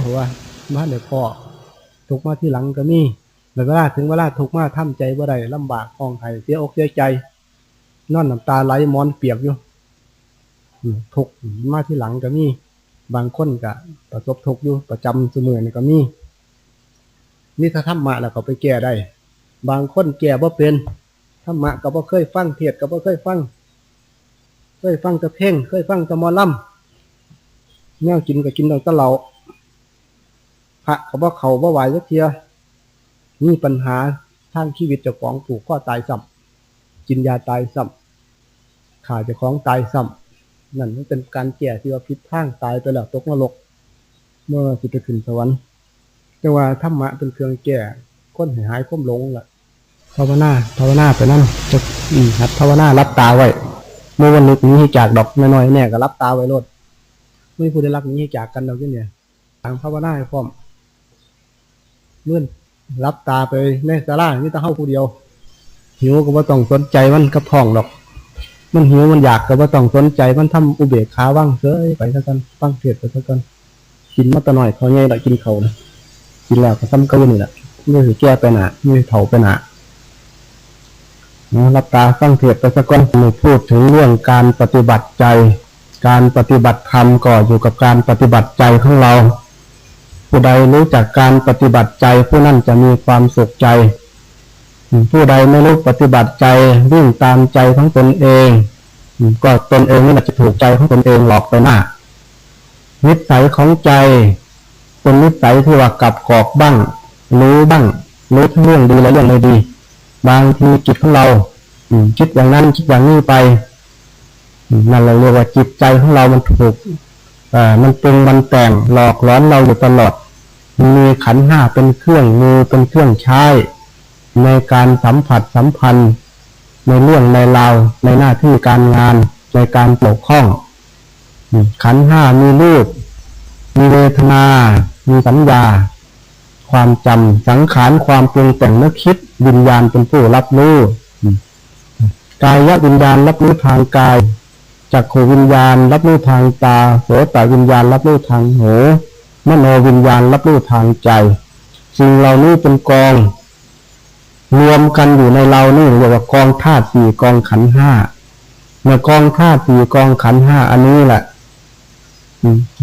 เพราะว่าบ้านเดี๋ยวพ่อทุกมาที่หลังก็มีแล้วเวลาถึงเวลาทุกมาทำใจบ่ได้ลำบากห้องไห้เสียอกเสียใจ นอนน้ำตาไหลมอนเปียกอยู่ทุกมาที่หลังก็มี บางคนก็ประสบทุกอยู่ประจำเสมอนี่ก็มีนี่ถ้าธรรมะแล้วก็ไปแก้ได้ บางคนแก้บ่เป็นธรรมะก็บ่เคยฟังเทศน์ก็บ่เคยฟัง เคยฟังแต่เพลงเคยฟังแต่หมอลำแนวกินก็กินเอาแต่เหลา ระก็บ่เขาบ่ไหวสักเทียมีปัญหาทางชีวิตเจ้าของผูกข้อตายซ้ำกินยาตายซ้ำขาเจ้าของตายซ้ำนั่นมันเป็นการแก่ที่ว่าพิษทางตายไปแล้วตกนรก เมื่อสิไปขึ้นสวรรค์แต่ว่าธรรมะเป็นเครื่องแก่คนให้หายความหลงล่ะภาวนาภาวนาไปนั่นจะอืมหัดภาวนารับตาไว้เมื่อวันนึกนี้จากดอกน้อยๆเนี่ยก็รับตาไว้โลดไม่ผู้ได้รักนี้จากกันเราเนี่ยทางภาวนาให้พร้อม มื่อนรับตาไปในสารานี่ตาเข้าผู้เดียว หิวก็บ่าต้องสนใจมันกับท้องดอก มันหิวมันอยากก็บ่าต้องสนใจมันทำอุเบกขาว่างเฉยไปซะกันฟังเทศน์ไปซะกันกินมาตะหน่อยเขาใหญ่ละกินเขานะกินแล้วก็ซ้ำเก็นี่แหละนี่คือแก้ไปหนานี่เถาไปหนานะรับตาฟังเทศน์ไปสักก้อนหนูพูดถึงเรื่องการปฏิบัติใจ การปฏิบัติธรรมก็อยู่กับการปฏิบัติใจของเรา ผู้ใดรู้จักการปฏิบัติใจผู้นั้นจะมีความสุขใจ ผู้ใดไม่รู้ปฏิบัติใจวิ่งตามใจของตนเอง ก็ตนเองนี่แหละจะถูกใจของตนเองหลอกไปหน้านิสัยของใจเป็นนิสัยที่ว่ากับกอกบ้าง รู้บ้างรู้ทั้งเรื่องดีและเรื่องไม่ดี บางทีจิตของเราอืคิดอย่างนั้นคิดอย่างนี้ไปนั่นเราเรียกว่าจิตใจของเรามันถูก มันปรุงมันแต่งหลอกหลอนเราอยู่ตลอดมีขันห้าเป็นเครื่องมือเป็นเครื่องใช้ในการสัมผัสสัมพันธ์ ในเรื่องในราวในหน้าที่การงานในการปกข้อง ขันห้ามีรูป มีเวทนา มีสัญญา ความจำสังขารความปรุงแต่งนึกคิดวิญญาณเป็นผู้รับรู้กายวิญญาณรับรู้ทางกาย จักขวิญญาณ รับรู้ทางตาโสตวิญญาณ รับรู้ทางหูมโนวิญญาณ รับรู้ทางใจ สิ่งเหล่านี้เป็นกอง รวมกันอยู่ในเรานี่เรียกว่ากองธาตุสี่กองขันห้าเมื่อกองธาตุสี่กองขันห้าอันนี้แหละ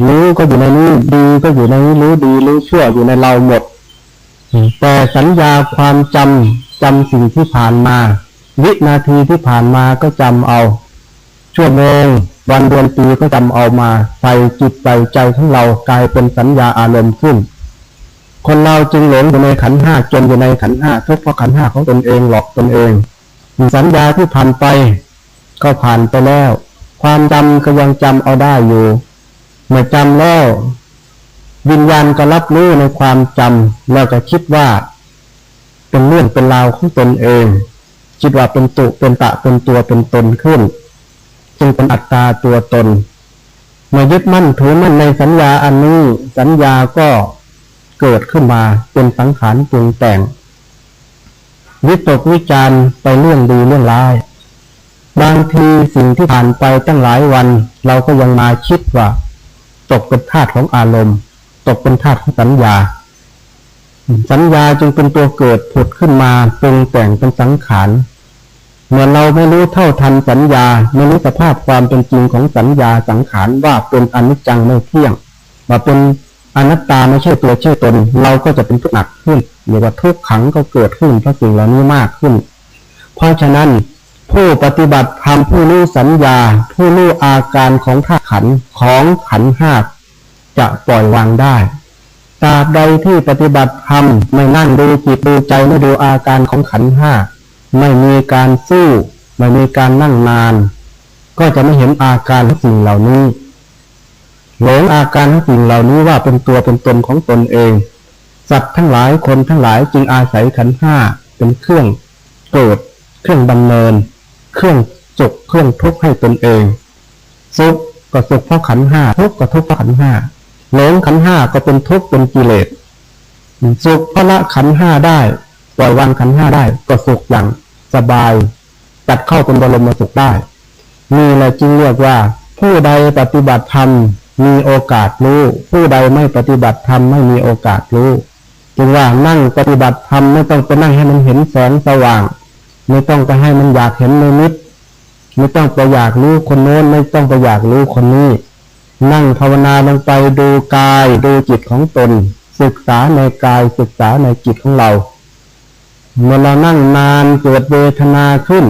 รู้ก็อยู่ในนี้ดีก็อยู่ในนี้รู้ดีรู้ชั่วอยู่ในเราหมดแต่สัญญาความจำจำสิ่งที่ผ่านมา วินาทีที่ผ่านมาก็จำเอา ชั่วโมง วันเดือนปีก็จำเอามาใส่จิตใส่ใจของเรากลายเป็นสัญญาอารมณ์ขึ้น คนเราจึงหลงอยู่ในขันห้าจนอยู่ในขันห้าทุกข์เพราะขันห้าของตนเองหลอกตนเองสัญญาที่ผ่านไป ก็ผ่านไปแล้ว ความจำก็ยังจำเอาได้อยู่ เมื่อจำแล้ววิญญาณก็รับรู้ในความจำแล้วก็คิดว่า เป็นเรื่องเป็นราวของตนเอง คิดว่าเป็นตุเป็นตะเป็นตัวเป็นตนขึ้น จึงเป็นอัตตาตัวตนเมื่อยึดมั่นถือมั่นในสัญญาอันนี้สัญญาก็เกิดขึ้นมาเป็นสังขารปรุงแต่งวิตกวิจารไปเรื่องดีเรื่องร้าย บางทีสิ่งที่ผ่านไปตั้งหลายวัน เราก็ยังมาคิดว่า ตกเป็นธาตุของอารมณ์ ตกเป็นธาตุของสัญญา สัญญาจึงเป็นตัวเกิดผุดขึ้นมาปรุงแต่งเป็นสังขาร เมื่อเราไม่รู้เท่าทันสัญญา ไม่รู้สภาพความเป็นจริงของสัญญาสังขารว่าเป็นอนิจจังไม่เที่ยงว่าเป็นอนัตตาไม่ใช่ตัวใช่ตน เราก็จะเป็นทุกข์หนักขึ้นหรือว่าทุกขังก็เกิดขึ้นเพราะสิ่งเหล่านี้มากขึ้น เพราะฉะนั้นผู้ปฏิบัติธรรมผู้รู้สัญญา ผู้รู้อาการของธาตุขันของขันห้าจะปล่อยวางได้ตราบใดที่ปฏิบัติธรรมไม่นั่งดูจิตดูใจไม่ดูอาการของขันห้า ไม่มีการสู้ ไม่มีการนั่งนาน ก็จะไม่เห็นอาการของสิ่งเหล่านี้ หลงอาการของสิ่งเหล่านี้ว่าเป็นตัวเป็นตนของตนเอง สัตว์ทั้งหลายคนทั้งหลายจึงอาศัยขันห้าเป็นเครื่องเกิดเครื่องดำเนิน เครื่องสุขเครื่องทุกข์ให้ตนเองสุขก็สุขเพราะขันห้าทุกข์ก็ทุกข์เพราะขันห้าหลงขันห้าก็เป็นทุกข์เป็นกิเลสสุขเพราะละขันห้าได้ปล่อยวางขันห้าได้ก็สุขอย่าง สบายตัดเข้าเป็นบรมสุขได้ นี่แหละจึงเรียกว่า ผู้ใดปฏิบัติธรรมมีโอกาสรู้ ผู้ใดไม่ปฏิบัติธรรมไม่มีโอกาสรู้จึงว่านั่งปฏิบัติธรรมไม่ต้องไปนั่งให้มันเห็นแสงสว่าง ไม่ต้องไปให้มันอยากเห็นในนิดไม่ต้องไปอยากรู้คนโน้นไม่ต้องไปอยากรู้คนนี้ นั่งภาวนาลงไปดูกายดูจิตของตน ศึกษาในกายศึกษาในจิตของเรา เมื่อเรานั่งนานเกิดเวทนาขึ้น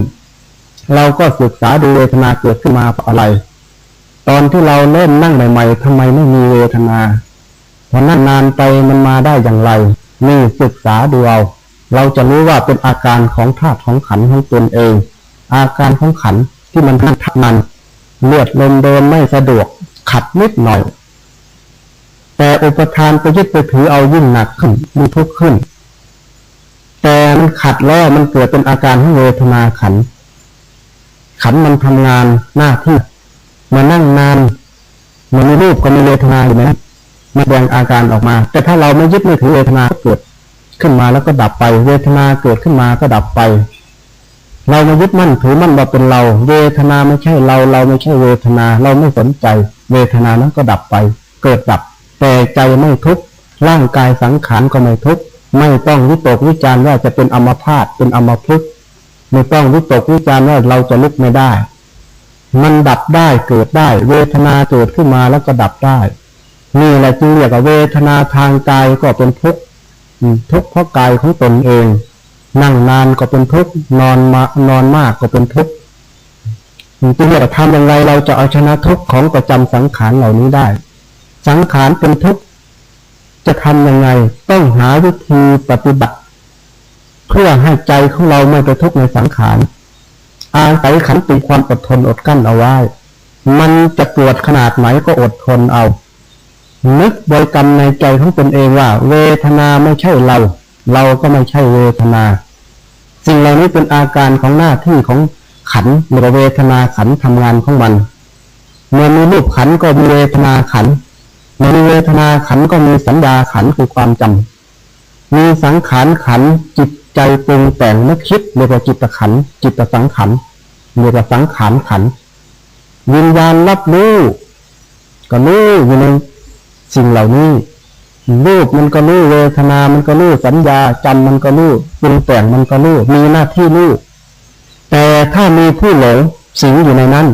เราก็ศึกษาดูเวทนาเกิดขึ้นมาเพราะอะไร ตอนที่เราเริ่มนั่งใหม่ๆทำไมไม่มีเวทนาพอนั่งนานไปมันมาได้อย่างไร นี่ศึกษาดูเอาเราจะรู้ว่าเป็นอาการของธาตุของขันของตนเอง อาการของขันที่มันนั่งทัมันเลือดลมเดินไม่สะดวกขัดนิดหน่อย แต่อุปทานไปยึดไปถือเอายิ่งหนักขึ้นมีทุกข์ขึ้น แต่มันขัดแล้วมันเกิดเป็นอาการของเวทนาขัน ขันมันทำงานหน้าที่มานั่งนานมันมีรูปก็มีเวทนาอยู่นะมันแสดงอาการออกมา แต่ถ้าเราไม่ยึดไม่ถือเวทนาก็เกิดขึ้นมาแล้วก็ดับไป เวทนาเกิดขึ้นมาก็ดับไป เรามายึดมั่นถือมั่นว่าเป็นเรา เวทนาไม่ใช่เรา เราไม่ใช่เวทนา เราไม่สนใจ เวทนานั้นก็ดับไป เกิดดับ แต่ใจไม่ทุกข์ร่างกายสังขารก็ไม่ทุกข์ ไม่ต้องวิตกวิจารณ์ว่าจะเป็นอมพาตเป็นอมพฤกษ์ไม่ต้องวิตกวิจารณ์ว่าเราจะลุกไม่ได้ มันดับได้เกิดได้ เวทนาเกิดขึ้นมาแล้วก็ดับได้นี่แหละจึงเรียกว่าเวทนาทางกายก็เป็นทุกข์ทุกข์เพราะกายของตนเอง นั่งนานก็เป็นทุกข์นอนมานอนมากก็เป็นทุกข์จึงเรียกว่าทำอย่างไรเราจะเอาชนะทุกข์ของประจำสังขารเหล่านี้ได้ สังขารเป็นทุกข์ จะทำยังไงต้องหาวิธีปฏิบัติ เพื่อให้ใจของเราไม่ไปทุกข์ในสังขารอาศัยขันติความอดทนอดกั้นเอาไว้ มันจะปวดขนาดไหนก็อดทนเอา นึกบริกรรมในใจของตนเองว่า เวทนาไม่ใช่เรา เราก็ไม่ใช่เวทนา สิ่งเหล่านี้เป็นอาการของหน้าที่ของขันธ์หรือเวทนาขันธ์ทำงานของมัน เมื่อมีรูปขันก็มีเวทนาขัน มีเวทนาขันก็มีสัญญาขันคือความจำมีสังขารขันจิตใจปรุงแต่งนึกคิดเรียกว่าจิตขันจิตสังขารเรียกว่าสังขารขันวิญญาณรับรู้ก็รู้อยู่ในสิ่งเหล่านี้รูปมันก็รู้เวทนา มันก็รู้สัญญาจำมันก็รู้ปรุงแต่งมันก็รู้มีหน้าที่รู้แต่ถ้ามีผู้หลงสิงอยู่ในนั้น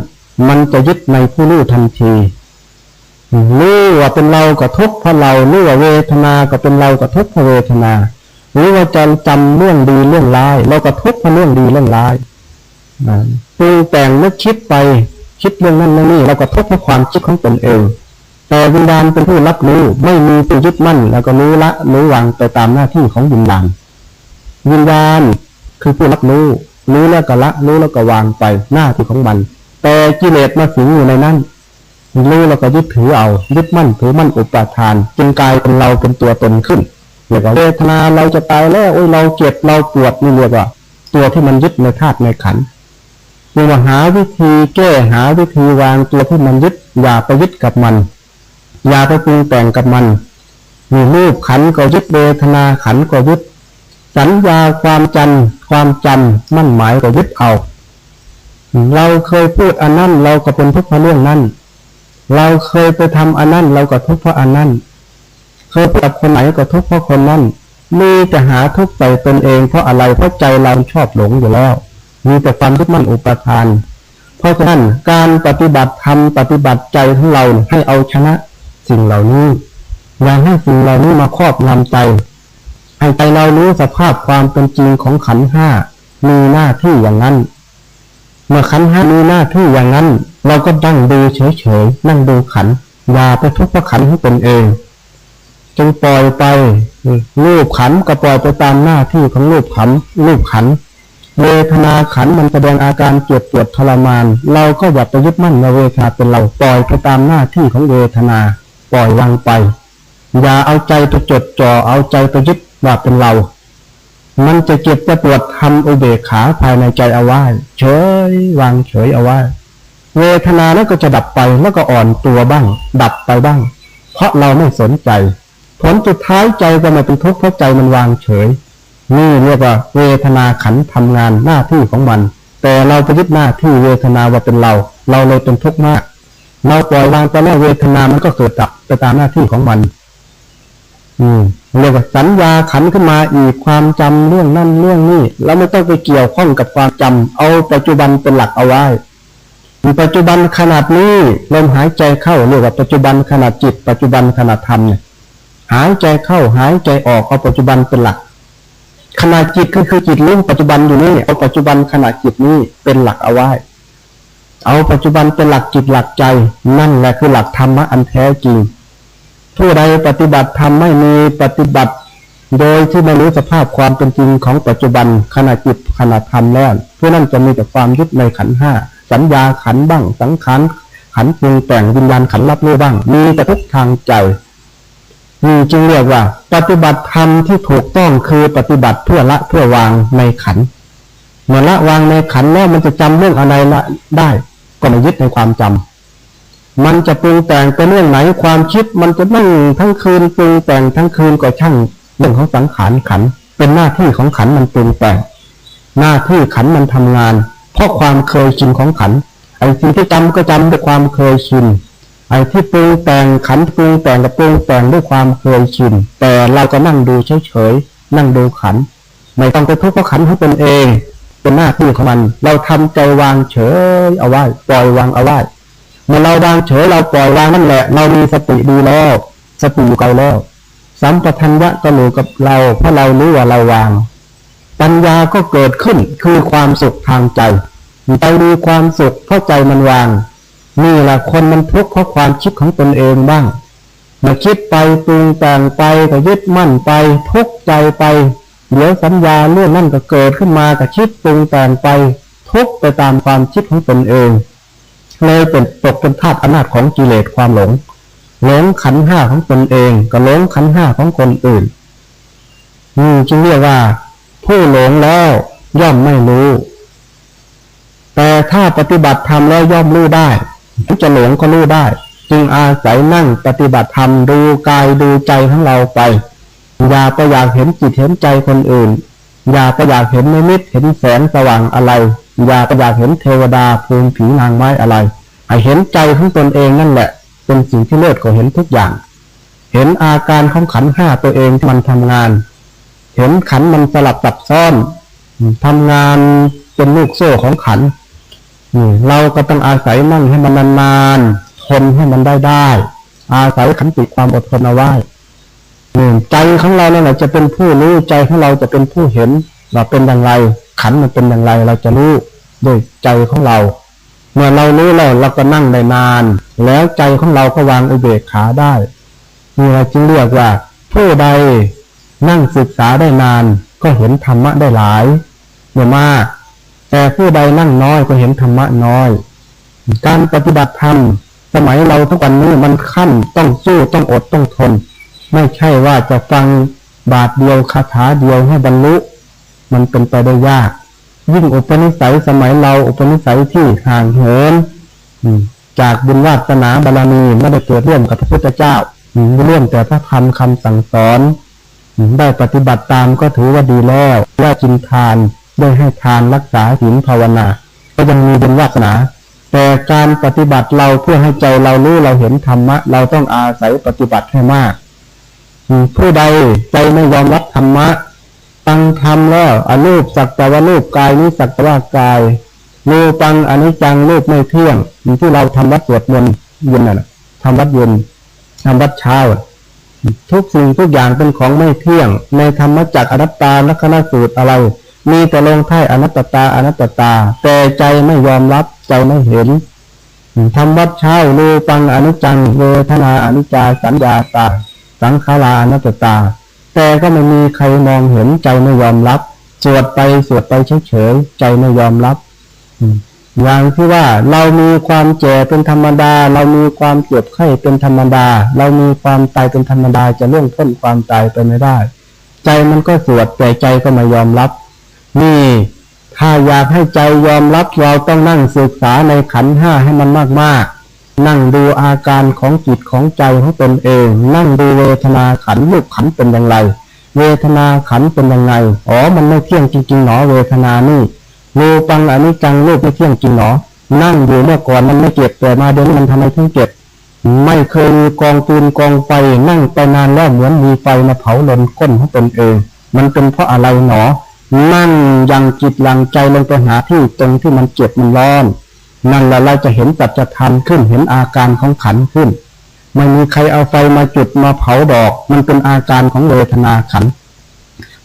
มันจะยึดในผู้รู้ทันที รู้ว่าเป็นเราก็ทุกข์เพราะเรารู้ว่าเวทนาก็เป็นเราก็ทุกข์เพราะเวทนาหรือว่าจะจำเรื่องดีเรื่องร้าย เราก็ทุกข์เพราะเรื่องดีเรื่องร้ายนะปรุงแต่งนึกคิดไปคิดเรื่องนั้นเรื่องนี้เราก็ทุกข์เพราะความคิดของตนเองแต่วิญญาณเป็นผู้รับรู้ไม่มีผู้ยึดมั่น แล้วก็รู้ละรู้วางไปตามหน้าที่ของวิญญาณวิญญาณคือผู้รับรู้รู้แล้วก็ละรู้แล้วก็วางไปหน้าที่ของมัน แต่กิเลสมาสิงอยู่ในนั้น รู้แล้วก็ยึดถือเอายึดมั่นถือมั่นอุปาทานจึงกลายเป็นเราเป็นตัวตนขึ้นเรียกว่าเวทนาเราจะตายแล้วโอ้ยเราเจ็บเราปวดนี่เรียกว่า ตัวที่มันยึดในธาตุในขันธ์จึงว่าหาวิธีแก้หาวิธีวางตัวที่มันยึดอย่าไปยึดกับมัน อย่าไปปรุงแต่งกับมันมีรูปขันก็ยึดเวทนาขันก็ยึด สัญญาความจำความจำมั่นหมายก็ยึดเอา เราเคยพูดอันนั้นเราก็เป็นทุกข์เพราะเรื่องนั้น เราเคยไปทำอันนั้นเราก็ทุกข์เพราะอันนั้นเคยกับคนไหนก็ทุกข์เพราะคนนั้นมีแต่หาทุกข์ใส่ตนเองเพราะอะไรเพราะใจเราชอบหลงอยู่แล้ว มีแต่ความยึดมั่นอุปทาน เพราะฉะนั้นการปฏิบัติธรรมปฏิบัติใจของเราให้เอาชนะสิ่งเหล่านี้อย่าให้สิ่งเหล่านี้มาครอบงำใจ ให้ใจเรารู้สภาพความเป็นจริงของขันห้ามีหน้าที่อย่างนั้น เมื่อขันห้ามีหน้าที่อย่างนั้น เราก็นั่งดูเฉยๆนั่งดูขันอย่าไปทุกข์เพราะขันให้ตนเองจงปล่อยไปรูปขันก็ปล่อยไปตามหน้าที่ของรูปขันรูปขันเวทนาขันมันแสดงอาการเจ็บปวดทรมาน เราก็อย่าไปยึดมั่นในเวทนาเป็นเราปล่อยไปตามหน้าที่ของเวทนา ปล่อยวางไป อย่าเอาใจไปจดจ่อเอาใจไปยึดว่าเป็นเรา มันจะเจ็บจะปวดทำอุเบกขาภายในใจเอาไว้เฉยวางเฉยเอาไว้เวทนาแล้วก็จะดับไปแล้วก็อ่อนตัวบ้าง ดับไปบ้าง เพราะเราไม่สนใจ ผลสุดท้ายใจก็ไม่เป็นทุกข์เพราะใจมันวางเฉย นี่เรียกว่าเวทนาขันธ์ทำงานหน้าที่ของมัน แต่เราไปยึดหน้าที่เวทนาว่าเป็นเรา เราเลยเป็นทุกข์มาก เราปล่อยวางไปแล้วเวทนามันก็เกิดดับไปตามหน้าที่ของมัน อืม เรียกว่าสัญญาขันขึ้นมาอีกความจำเรื่องนั่นเรื่องนี้เราไม่ต้องไปเกี่ยวข้องกับความจำเอาปัจจุบันเป็นหลักเอาไว้ปัจจุบันขนาดนี้ลมหายใจเข้าเรียกว่าปัจจุบันขนาดจิต ปัจจุบันขนาดธรรมเนี่ยหายใจเข้าหายใจออกเอาปัจจุบันเป็นหลักขณะจิตก็คือจิตเรื่องปัจจุบันอยู่นี่เอาปัจจุบันขณะจิตนี้เป็นหลักเอาไว้ เอาปัจจุบันเป็นหลักจิตหลักใจ นั่นแหละคือหลักธรรมะอันแท้จริง ผู้ใดปฏิบัติธรรมไม่มีปฏิบัติ โดยที่ไม่รู้สภาพความเป็นจริงของปัจจุบันขณะจิตขณะธรรมแล้วผู้นั้นจะมีแต่ความยึดในขันห้าสัญญาขันบ้างสังขารขันปรุงแต่งวิญญาณขันรับรู้บ้าง มีแต่ทุกทางใจนี่จึงเรียกว่า ปฏิบัติธรรมที่ถูกต้องคือปฏิบัติเพื่อละเพื่อวางในขันเมื่อละวางในขันแล้วมันจะจำเรื่องอะไรละได้ ก็ไม่ยึดในความจำ มันจะปรุงแต่งไปเรื่องไหนความคิด มันจะนั่งทั้งคืนปรุงแต่งทั้งคืนก็ช่างเรื่องของสังขารขัน เป็นหน้าที่ของขันมันปรุงแต่ง หน้าที่ขันมันทำงาน เพราะความเคยชินของขันไอ้สิ่งที่จำก็จำด้วยความเคยชินไอ้ที่ปรุงแต่งขันปรุงแต่งกับปรุงแต่งด้วยความเคยชินแต่เราก็นั่งดูเฉยๆนั่งดูขัน ไม่ต้องไปทุกข์เพราะขันธ์ของตนเอง เป็นหน้าที่ของมัน เราทำใจวางเฉยเอาไว้ปล่อยวางเอาไว้ เมื่อเราวางเฉยเราปล่อยวางนั่นแหละ เรามีสติดีแล้ว สติอยู่กับเราแล้วสัมปทัญญะก็อยู่กับเรา เพราะเรารู้ว่าเราวาง ปัญญาก็เกิดขึ้นคือความสุขทางใจใจมีความสุขเพราะใจมันวาง นี่แหละคนมันทุกข์เพราะความคิดของตนเองบ้างมาคิดไปปรุงแต่งไปก็ยึดมั่นไปทุกข์ใจไปเดี๋ยวสัญญาเรื่องนั่นก็เกิดขึ้นมาก็คิดปรุงแต่งไป ทุกไปตามความคิดของตนเอง เลยเป็นตกเป็นทาสอำนาจของกิเลสความหลงหลงขันห้าของตนเองก็หลงขันห้าของคนอื่นนี่จึงเรียกว่า ผู้หลงแล้วย่อมไม่รู้ แต่ถ้าปฏิบัติธรรมแล้วย่อมรู้ได้จะหลงก็รู้ได้ จึงอาศัยนั่งปฏิบัติธรรมดูกายดูใจของเราไป อย่าไปอยากเห็นจิตเห็นใจคนอื่น อย่าไปอยากเห็นนิมิตเห็นแสงสว่างอะไร อย่าไปอยากเห็นเทวดาภูมิผีนางไม้อะไรให้เห็นใจของตนเองนั่นแหละ เป็นสิ่งที่เลิศกว่าเห็นทุกอย่าง เห็นอาการของขันห้าตัวเองที่มันทำงาน เห็นขันมันสลับซับซ้อนทำงานเป็นลูกโซ่ของขันเราก็ต้องอาศัยนั่งให้มันนานๆทนให้มันได้ได้ อาศัยขันติความอดทนเอาไว้ใจของเราเนี่ยจะเป็นผู้รู้ใจของเราจะเป็นผู้เห็นว่าเป็นอย่างไร ขันมันเป็นอย่างไรเราจะรู้ด้วยใจของเรา เมื่อเรารู้แล้วเราก็นั่งได้นาน แล้วใจของเราก็วางอุเบกขาได้นี่เราจึงเรียกว่า ผู้ใดนั่งศึกษาได้นาน ก็เห็นธรรมะได้หลายเมื่อมากแต่ผู้ใดนั่งน้อยก็เห็นธรรมะน้อย การปฏิบัติธรรมสมัยเราทุกวันนี้มันขั้นต้องสู้ต้องอดต้องทน ไม่ใช่ว่าจะฟังบาทเดียวคาถาเดียวให้บรรลุ มันเป็นไปได้ยาก ยิ่งอุปนิสัยสมัยเราอุปนิสัยที่ห่างเหินจากบุญวาสนาบารมีไม่ได้เกิดร่วมกับพระพุทธเจ้าร่วมแต่พระธรรมคำสั่งสอนได้ปฏิบัติตามก็ถือว่าดีแล้วได้กินทานได้ให้ทานรักษาศีลภาวนา ก็ยังมีบุญวาสนา แต่การปฏิบัติเราเพื่อให้ใจเรารู้เราเห็นธรรมะ เราต้องอาศัยปฏิบัติให้มาก ผู้ใดใจไม่ยอมรับธรรมะ ตั้งธรรมแล้วอรูปสักแต่ว่ารูปกายนี้สักแต่ว่ากายรูปังอนิจจังรูปไม่เที่ยงที่เราทำวัดสวดมนต์เย็นน่ะทำวัดเย็นทำวัดเช้า ทุกสิ่งทุกอย่างเป็นของไม่เที่ยง ในธรรมจักรอนัตตาลักษณสูตรอะไร มีแต่ลงท้ายอนัตตาอนัตตา แต่ใจไม่ยอมรับใจไม่เห็นทำวัดเช้ารูปังอนิจจังเวทนาอนิจจาสัญญาตา สังขาราอนัตตา แต่ก็ไม่มีใครมองเห็นใจไม่ยอมรับ สวดไปสวดไปเฉยๆใจไม่ยอมรับอย่างที่ว่าเรามีความแก่เป็นธรรมดา เรามีความเจ็บไข้เป็นธรรมดา เรามีความตายเป็นธรรมดาจะเรื่องพ้นความตายไปไม่ได้ ใจมันก็สวดแต่ใจก็ไม่ยอมรับ นี่ ถ้าอยากให้ใจยอมรับเราต้องนั่งศึกษาในขันห้าให้มันมากๆ นั่งดูอาการของจิตของใจของตนเอง นั่งดูเวทนาขันลูกขันเป็นอย่างไร เวทนาขันเป็นยังไงอ๋อมันไม่เที่ยงจริงๆหนอเวทนานี่รูปังอนิจจังรูปไม่เที่ยงจริงหนอ นั่งอยู่เมื่อก่อนมันไม่เจ็บแต่มาเดี๋ยวนี้มันทำไมถึงเจ็บไม่เคยมีกองตูนกองไฟนั่งไปนานแล้วเหมือนมีไฟมาเผาลนก้นของตนเอง มันเป็นเพราะอะไรหนอ นั่งยังจิตยังใจลงไปหาที่ตรงที่มันเจ็บมันร้อน นั่นแหละเราจะเห็นสัจธรรมขึ้นเห็นอาการของขันขึ้น ไม่มีใครเอาไฟมาจุดมาเผาดอก มันเป็นอาการของเวทนาขัน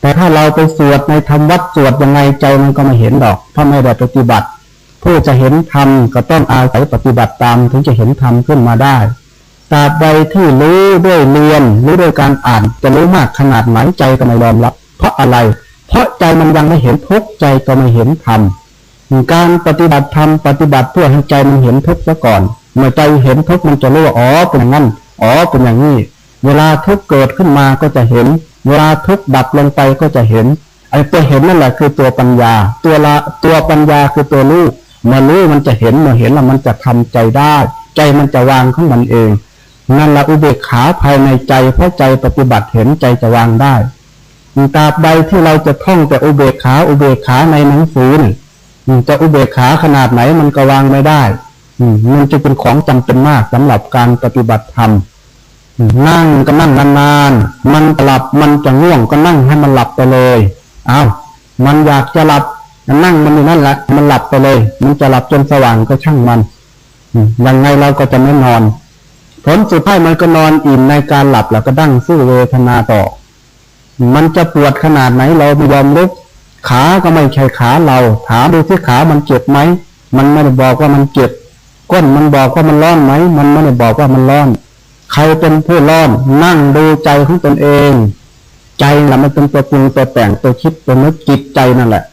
แต่ถ้าเราไปสวดในธรรมวัดสวดยังไงใจมันก็ไม่เห็นดอก เพราะไม่ได้ปฏิบัติ ผู้จะเห็นธรรมก็ต้องอาศัยปฏิบัติตามถึงจะเห็นธรรมขึ้นมาได้ตราบใดที่รู้ด้วยเรียนรู้ด้วยการอ่านจะรู้มากขนาดไหนใจก็ไม่ยอมรับ เพราะอะไร เพราะใจมันยังไม่เห็นทุกใจก็ไม่เห็นธรรม การปฏิบัติธรรมปฏิบัติเพื่อให้ใจมันเห็นทุกข์ซะก่อน เมื่อใจเห็นทุกข์มันจะรู้ว่าอ๋อเป็นอย่างนั้นอ๋อเป็นอย่างนี้ เวลาทุกข์เกิดขึ้นมาก็จะเห็น เวลาทุกข์ดับลงไปก็จะเห็นไอ้ตัวเห็นนั่นแหละคือตัวปัญญา ตัวละตัวปัญญาคือตัวรู้เมื่อรู้มันจะเห็นเมื่อเห็นแล้วมันจะทำใจได้ ใจมันจะวางของมันเอง นั่นละอุเบกขาภายในใจเพราะใจปฏิบัติเห็นใจจะวางได้ตราบใดที่เราจะท่องแต่อุเบกขาอุเบกขาในหนังสือนี่ จะอุเบกขาขนาดไหนมันก็วางไม่ได้มันจะเป็นของจำเป็นมากสำหรับการปฏิบัติธรรมนั่งก็นั่งนานๆ มันหลับมันจะง่วงก็นั่งให้มันหลับไปเลย เอา้ามันอยากจะหลับนั่งมันอยู่นั่นแหละมันหลับไปเลย มันจะหลับจนสว่างก็ช่างมันยังไงเราก็จะไม่นอน ผลสุดท้ายมันก็นอนอิ่มในการหลับแล้วก็ดั้งสู้เวทนาต่อ มันจะปวดขนาดไหนเราไม่ยอมลุก ขา ก็ไม่ใช่ขาเรา ถามดูที่ขามันเจ็บไหม มันไม่ได้บอกว่ามันเจ็บ ก้นมันบอกว่ามันร้อนไหม มันไม่ได้บอกว่ามันร้อน ใครเป็นผู้ร้อน นั่งดูใจของตนเอง ใจแหละมันเป็นตัวปรุงตัวแต่งตัวคิดตัวนึกจิตใจนั่นแหละ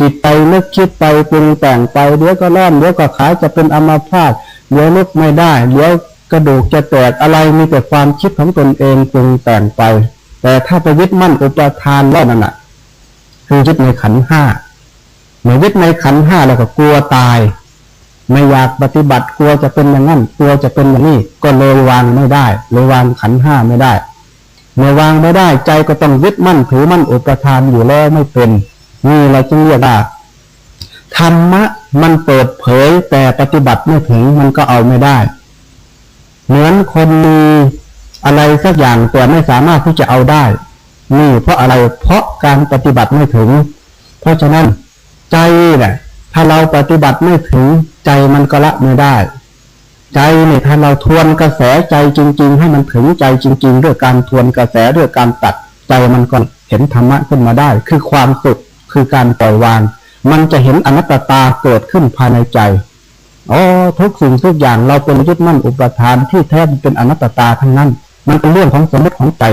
จิตไปนึกคิดไปปรุงแต่งไป เดี๋ยวก็ร้อน เดี๋ยวก็ขาจะเป็นอัมาพาต เดี๋ยวลุกไม่ได้ เดี๋ยวกระดูกจะแตกอะไรมีแต่ความคิดของตนเองปรุงแต่งไป แต่ถ้าไปยึดมั่นอุปทานแล้วนั่นแหะ คือยึดในขันห้าเมื่อยึดในขันห้าแล้วก็กลัวตาย ไม่อยากปฏิบัติกลัวจะเป็นอย่างนั้นกลัวจะเป็นอย่างนี้ก็เลยวางไม่ได้เลยวางขันห้าไม่ได้ เมื่อวางไม่ได้ใจก็ต้องยึดมั่นถือมั่นอุปทานอยู่แล้วไม่เป็นนี่เราจึงเรียกว่าธรรมะมันเปิดเผยแต่ปฏิบัติไม่ถึงมันก็เอาไม่ได้ เหมือนคนมีอะไรสักอย่างแต่ไม่สามารถที่จะเอาได้ นี่เพราะอะไรเพราะการปฏิบัติไม่ถึง เพราะฉะนั้นใจเนี่ยถ้าเราปฏิบัติไม่ถึงใจมันก็ละไม่ได้ ใจเนี่ยถ้าเราทวนกระแสใจจริง ๆ ให้มันถึงใจจริง ๆ ด้วยการทวนกระแสด้วยการตัดใจมันก็เห็นธรรมะขึ้นมาได้ คือความสุขคือการปล่อยวาง มันจะเห็นอนัตตาเกิดขึ้นภายในใจอ๋อทุกสิ่งทุกอย่างเราเป็นยึดมั่นอุปทานที่แท้เป็นอนัตตาทั้งนั้น มันเป็นเรื่องของสมมติของใจ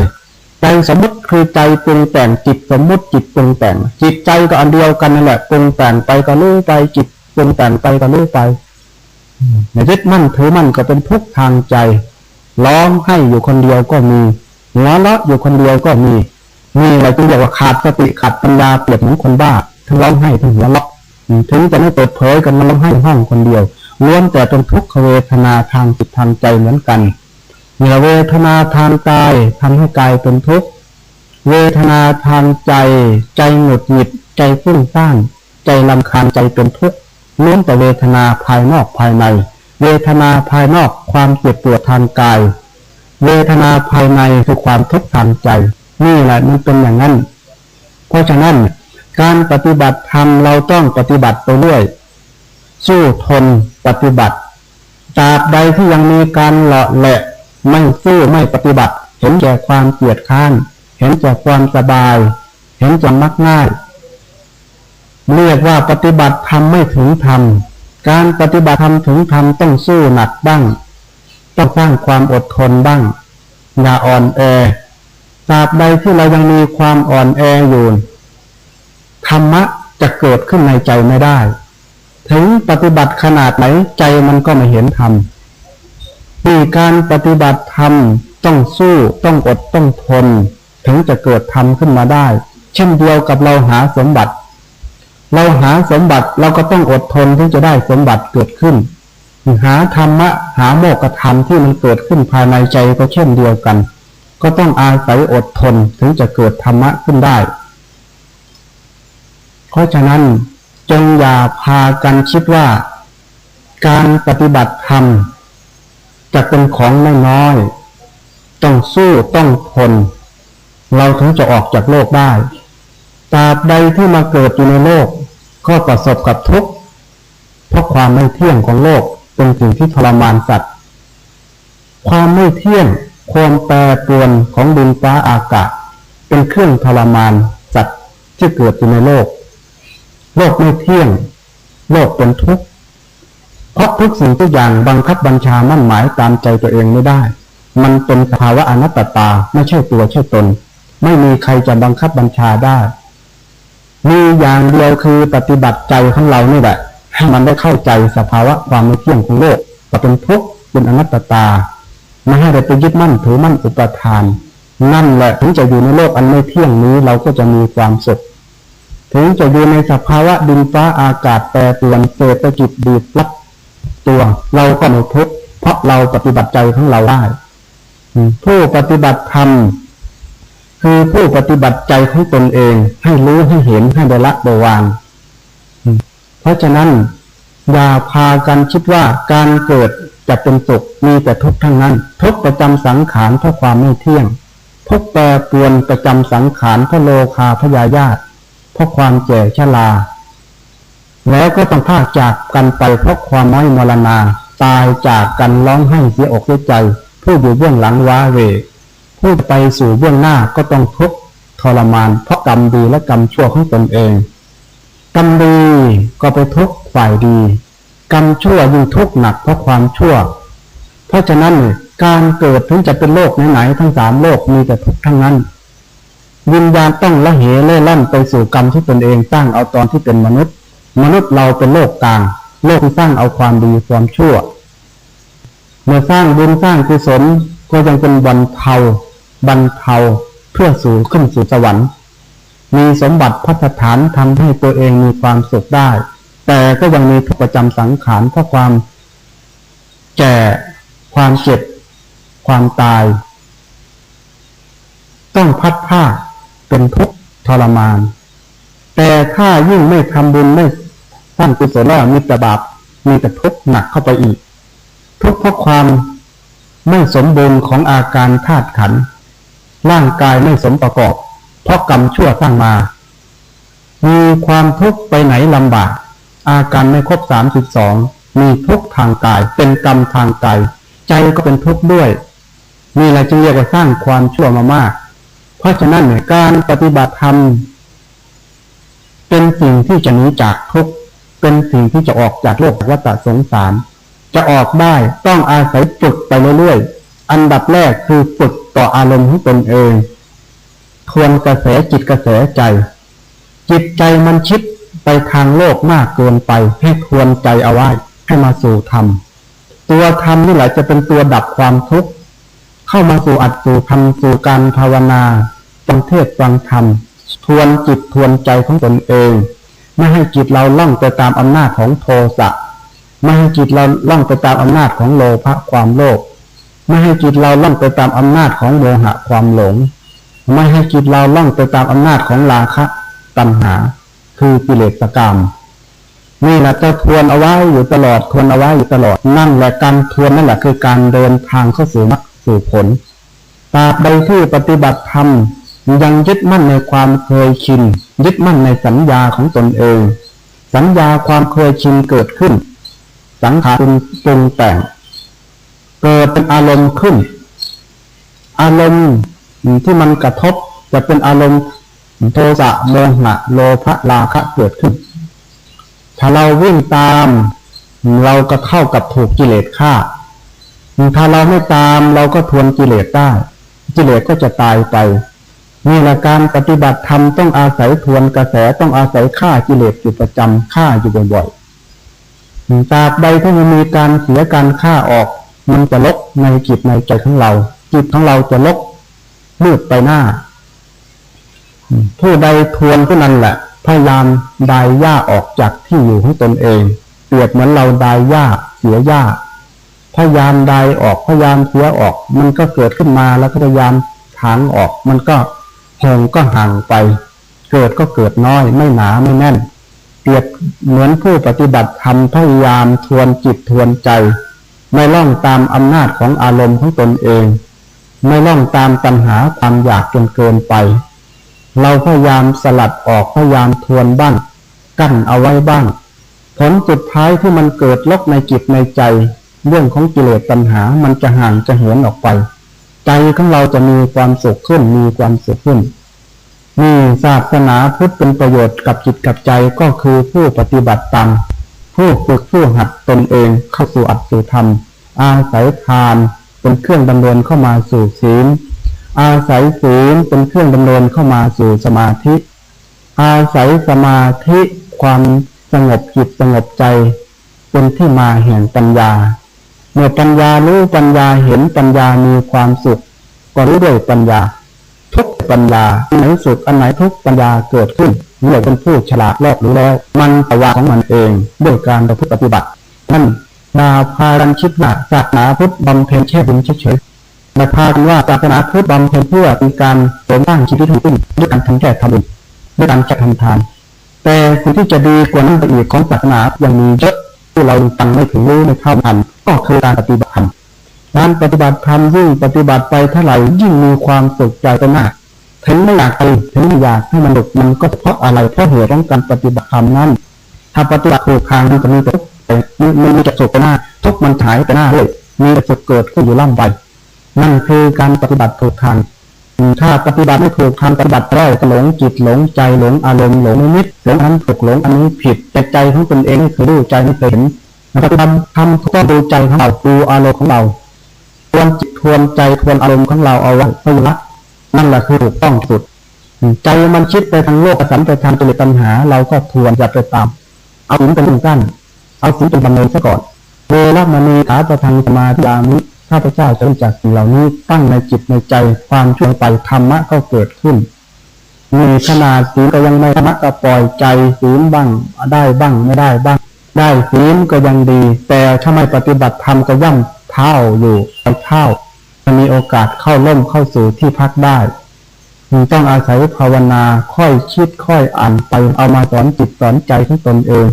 ใจสมมติคือใจปรุงแต่งจิตสมมติจิตปรุงแต่ง จิตใจก็อันเดียวกันนั่นแหละปรุงแต่งไปก็รู้ไปจิตปรุงแต่งไปก็รู้ไปในยึดมั่นถือมั่นก็เป็นทุกทางใจร้องให้อยู่คนเดียวก็มีหัวเราะอยู่คนเดียวก็มีนี่เราจึงเรียกว่าขาดสติขาดปัญญาเปรียบเหมือนคนบ้าทั้งร้องไห้ทั้งหัวเราะถึงจะไม่เปิดเผยกันมันร้องไห้ห้องคนเดียวล้วนแต่เป็นทุกขเวทนาทางจิตทางใจเหมือนกัน เมื่อเวทนาทางกายทำให้กายเป็นทุกข์ เวทนาทางใจ ใจหงุดหงิด ใจฟุ้งซ่านใจลำคาญใจเป็นทุกข์ล้วนแต่เวทนาภายนอกภายใน เวทนาภายนอกความเจ็บปวดทางกาย เวทนาภายในคือความทุกข์ทางใจ นี่แหละมันเป็นอย่างนั้น เพราะฉะนั้น การปฏิบัติธรรมเราต้องปฏิบัติไปด้วยสู้ทนปฏิบัติตราบใดที่ยังมีการเละแหละ ไม่สู้ไม่ปฏิบัติ เห็นแก่ความเกียดข้านเห็นแก่ความสบาย เห็นแก่มักง่าย เรียกว่าปฏิบัติธรรมไม่ถึงธรรม การปฏิบัติธรรมถึงธรรมต้องสู้หนักบ้าง ต้องสร้างความอดทนบ้าง อย่าอ่อนแอตราบใดที่เรายังมีความอ่อนแออยู่ ธรรมะจะเกิดขึ้นในใจไม่ได้ ถึงปฏิบัติขนาดไหนใจมันก็ไม่เห็นธรรม มีการปฏิบัติธรรมต้องสู้ต้องอดต้องทน ถึงจะเกิดธรรมขึ้นมาได้ เช่นเดียวกับเราหาสมบัติ เราหาสมบัติเราก็ต้องอดทนถึงจะได้สมบัติเกิดขึ้น หาธรรมะหาโมกธรรมที่มันเกิดขึ้นภายในใจก็เช่นเดียวกัน ก็ต้องอาศัยอดทนถึงจะเกิดธรรมะขึ้นได้ เพราะฉะนั้นจงอย่าพากันคิดว่า การปฏิบัติธรรม จะเป็นของไม่น้อย ต้องสู้ต้องทน เราถึงจะออกจากโลกได้ตราบใดที่มาเกิดอยู่ในโลก ก็ประสบกับทุกข์เพราะความไม่เที่ยงของโลกเป็นสิ่งที่ทรมานสัตว์ ความไม่เที่ยงความแปรปรวนของดินฟ้าอากาศ เป็นเครื่องทรมานสัตว์ที่เกิดอยู่ในโลก โลกไม่เที่ยง โลกเป็นทุกข์ ราะทุกสิ่งทุกอย่างบังคับบัญชามั่นหมายตามใจตัวเองไม่ได้ มันเป็นสภาวะอนัตตาไม่ใช่ตัวใช่ตน ไม่มีใครจะบังคับบัญชาได้ มีอย่างเดียวคือปฏิบัติใจของเรานี่แหละให้มันได้เข้าใจสภาวะความไม่เที่ยงของโลกว่าเป็นทุกข์เป็นอนัตตาไม่ให้เราไปยึดมั่นถือมั่นอุปทาน นั่นแหละถึงจะอยู่ในโลกอันไม่เที่ยงนี้เราก็จะมีความสุขถึงจะอยู่ในสภาวะดินฟ้าอากาศแปรปรวนเศรษฐกิจดีดรับ ตัว เราก็ไม่ทุกข์เพราะเราปฏิบัติใจของเราได้ผู้ปฏิบัติธรรมคือผู้ปฏิบัติใจของตนเอง ให้รู้ให้เห็นให้ได้ละได้วางเพราะฉะนั้น อย่าพากันคิดว่าการเกิดจะเป็นสุขมีแต่ทุกข์ทั้งนั้น ทุกข์ประจำสังขารเพราะความไม่เที่ยง ทุกข์แปรปรวนประจำสังขารเพราะโลคาพยาญาตเพราะความแก่ชรา แล้วก็ต้องพากจากกันไปเพราะความน้อยมรณา ตายจากกันร้องไห้เสียอกเสียใจ ผู้อยู่เบื้องหลังว้าเหวผู้ไปสู่เบื้องหน้าก็ต้องทุกข์ทรมานเพราะกรรมดีและกรรมชั่วของตนเองกรรมดีก็ไปทุกข์ฝ่ายดี กรรมชั่วยิ่งทุกข์หนักเพราะความชั่ว เพราะฉะนั้นการเกิดถึงจะเป็นโลกไหนๆทั้งสามโลกมีแต่ทุกข์ทั้งนั้นวิญญาณต้องละเหเล่ล่อนไปสู่กรรมที่ตนเองสร้างเอาตอนที่เป็นมนุษย์ มนุษย์เราเป็นโลกกลาง โลกที่สร้างเอาความดีความชั่ว เมื่อสร้างบุญสร้างกุศลก็ยังเป็นบรรเทาบรรเทาเพื่อสู่ขึ้นสู่สวรรค์ มีสมบัติพัฒฐานทำให้ตัวเองมีความสุขได้ แต่ก็ยังมีทุกประจำสังขารเพราะความ แก่ความเจ็บ ความตาย ต้องพัดผ้าเป็นทุกข์ทรมาน แต่ถ้ายิ่งไม่ทำบุญไม่ สร้างกุศลแล้วมีแต่บาปมีแต่ทุกข์หนักเข้าไปอีก ทุกข์เพราะความไม่สมบูรณ์ของอาการธาตุขันร่างกายไม่สมประกอบ เพราะกรรมชั่วสร้างมา มีความทุกข์ไปไหนลำบาก อาการไม่ครบสามสิบสองมีทุกข์ทางกาย เป็นกรรมทางใจใจก็เป็นทุกข์ด้วยมีอะไรจึงเรียกว่าสร้างความชั่วมามาก เพราะฉะนั้นเนี่ยการปฏิบัติธรรมเป็นสิ่งที่จะหนีจากทุกข์ เป็นสิ่งที่จะออกจากโลกวัฏสงสาร จะออกได้ต้องอาศัยฝึกไปเรื่อยๆ อันดับแรกคือฝึกต่ออารมณ์ของตนเอง ทวนกระแสจิตกระแสใจ จิตใจมันคิดไปทางโลกมากเกินไป ให้ทวนใจเอาไว้ให้มาสู่ธรรม ตัวธรรมนี่แหละจะเป็นตัวดับความทุกข์เข้ามาสู่อัดสู่ธรรมสู่การภาวนาฟังเทศฟังธรรม ทวนจิตทวนใจของตนเอง ไม่ให้จิตเราล่องไปตามอำนาจของโทสะไม่ให้จิตเราล่องไปตามอำนาจของโลภะความโลภไม่ให้จิตเราล่องไปตามอำนาจของโมหะความหลง ไม่ให้จิตเราล่องไปตามอำนาจของราคะ ตัณหา คือกิเลสกรรมนี่แหละจะทวนเอาไว้อยู่ตลอดทวนเอาไว้อยู่ตลอดนั่นแหละการทวนนั่นแหละคือการเดินทางเข้าสู่มรรคสู่ผลตราบใดที่ปฏิบัติธรรมยังยึดมั่นในความเคยชิน ยึดมั่นในสัญญาของตนเอง สัญญาความเคยชินเกิดขึ้น สังขารปรุงปรุงแต่ง เกิดเป็นอารมณ์ขึ้น อารมณ์ที่มันกระทบจะเป็นอารมณ์โทสะโมหะโลภะราคะเกิดขึ้น ถ้าเราวิ่งตาม เราก็เข้ากับถูกกิเลสฆ่า ถ้าเราไม่ตามเราก็ทวนกิเลสได้ กิเลสก็จะตายไป นี่แหละการปฏิบัติธรรมต้องอาศัยทวนกระแสต้องอาศัยฆ่ากิเลสอยู่ประจำฆ่าอยู่บ่อยๆตราบใดที่มันมีการเสียการฆ่าออก มันจะลกในจิตในใจของเรา จิตของเราจะลกมืดไปหน้า ผู้ใดทวนผู้นั้นแหละพยายามดายหญ้าออกจากที่อยู่ของตนเอง เปรียบเหมือนเราดายหญ้าเสียหญ้าพยายามดายออกพยายามเสียออก มันก็เกิดขึ้นมาแล้วก็พยายามถางออก มันก็ แหงก็ห่างไป เกิดก็เกิดน้อยไม่หนาไม่แน่น เปรียบเหมือนผู้ปฏิบัติธรรมพยายามทวนจิตทวนใจ ไม่ล่องตามอำนาจของอารมณ์ของตนเอง ไม่ล่องตามตัณหาความอยากจนเกินไป เราพยายามสลัดออกพยายามทวนบ้าง กั้นเอาไว้บ้าง ผลสุดท้ายที่มันเกิดลกในจิตในใจ เรื่องของกิเลสตัณหามันจะห่างจะเหินออกไป ใจของเราจะมีความสุขขึ้น มีความสุขขึ้นนี่ศาสนาพุทธเป็นประโยชน์กับจิตกับใจก็คือผู้ปฏิบัติตามผู้ฝึกผู้หัดตนเองเข้าสู่อัตสู่ธรรม อาศัยทานเป็นเครื่องดำเนินเข้ามาสู่ศีล อาศัยศีลเป็นเครื่องดำเนินเข้ามาสู่สมาธิ อาศัยสมาธิความสงบจิตสงบใจ เป็นที่มาแห่งปัญญา เมื่อปัญญารู้ปัญญาเห็นปัญญามีความสุขก็รู้ด้วยปัญญา ทุกปัญญาอันไหนสุขอันไหนทุกปัญญาเกิดขึ้นเมื่อเป็นผู้ฉลาดรอบรู้แล้ว มันประวาของมันเองด้วยการประพฤติปฏิบัตินั่นนาพารันคิดว่าศาสนาพุทธบำเพ็ญแค่บุญเฉยๆนาพากันว่าศาสนาพุทธบำเพ็ญเพื่อเป็นการเสริมสร้างชีวิตให้ขึ้นด้วยการทำแค่ทำบุญด้วยการแค่ทำทาน แต่สิ่งที่จะดีกว่านั้นไปอีกของศาสนายังมีเยอะที่เราฟังไม่ถึงรู้ไม่เท่าทัน ก็คือการปฏิบัติธรรมการปฏิบัติธรรมยิ่งปฏิบัติไปเท่าไหร่ยิ่งมีความสุขใจไปมากถึงไม่อยากไปถึงไม่อยากให้มันหลุดมันก็เพราะอะไรเพราะเหตุของการปฏิบัติธรรมนั้น ถ้าปฏิบัติถูกทางมันจะมีแต่ทุกข์มันมันมีแต่สุขไปหน้าทุกข์มันหายไปหน้าเลยมีแต่สุขเกิดขึ้นอยู่ล่ำไปนั่นคือการปฏิบัติถูกทางถ้าปฏิบัติไม่ถูกทางปฏิบัติได้ก็หลงจิตหลงใจหลงอารมณ์หลงนิมิตหลงอันนั้นถูกหลงอันนี้ผิดแต่ใจของตนเองไม่เคยรู้ใจไม่เคยเห็น ปฏิบัติทำถูกต้องดูใจของเราดูอารมณ์ของเราทวนจิตทวนใจทวนอารมณ์ของเราเอาไว้ให้ละนั่นแหละคือถูกต้องสุด ใจมันคิดไปทางโลกสันไปทางกิเลสตัณหา เราก็ทวนอย่าไปตาม เอาศีลเป็นกั้นเอาศีลเป็นดำเนินซะก่อนเวลามณีขาประทังสมาธิามิข้าพเจ้าจะรู้จักสิ่งเหล่านี้ตั้งในจิตในใจความช่วยไปธรรมะก็เกิดขึ้นมีขนาดศีลก็ยังไม่ธรรมะก็ปล่อยใจศีลบ้างได้บ้างไม่ได้บ้าง ได้ศีลก็ยังดี แต่ถ้าไม่ปฏิบัติธรรมก็ย่ำเท้าอยู่เท้าจะมีโอกาสเข้าล่มเข้าสู่ที่พักได้จึงต้องอาศัยภาวนาค่อยคิดค่อยอ่านไปเอามาสอนจิตสอนใจของตนเอง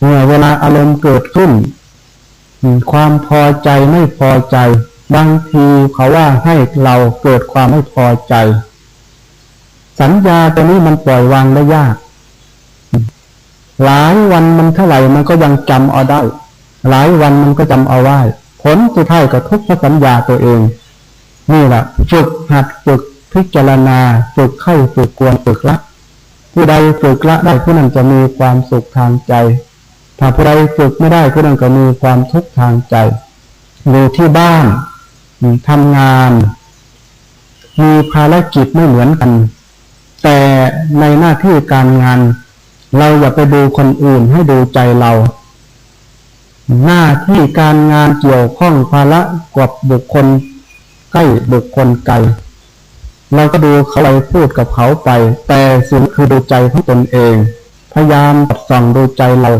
เมื่อเวลาอารมณ์เกิดขึ้น ความพอใจไม่พอใจ บางทีเขาว่าให้เราเกิดความไม่พอใจ สัญญาตัวนี้มันปล่อยวางได้ยาก หลายวันมันเท่าไหร่มันก็ยังจำเอาได้ หลายวันมันก็จำเอาไว้ผลสุดท้ายก็ทุกข์เพราะสัญญาตัวเอง นี่แหละฝึกหัดฝึกพิจารณาฝึกเข้าฝึกกวนฝึกละผู้ใดฝึกละได้ผู้นั้นจะมีความสุขทางใจ ถ้าผู้ใดฝึกไม่ได้ผู้นั้นก็มีความทุกข์ทางใจอยู่ที่บ้านทำงาน มีภารกิจไม่เหมือนกัน แต่ในหน้าที่การงาน เราอย่าไปดูคนอื่นให้ดูใจเรา หน้าที่การงานเกี่ยวข้องภาระกับบุคคลใกล้บุคคลไกลเราก็ดูเขาไปพูดกับเขาไป แต่สิ่งคือดูใจของตนเอง พยายามปัดส่องดูใจเรา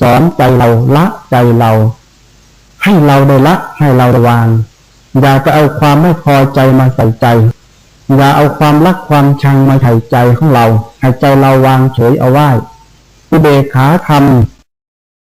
สอนใจเราละใจเรา ให้เราได้ละให้เราระวาง อย่าไปเอาความไม่พอใจมาใส่ใจ อย่าเอาความรักความชังมาใส่ใจของเราให้ใจเราวางเฉยเอาไว้ อุเบกขาธรรม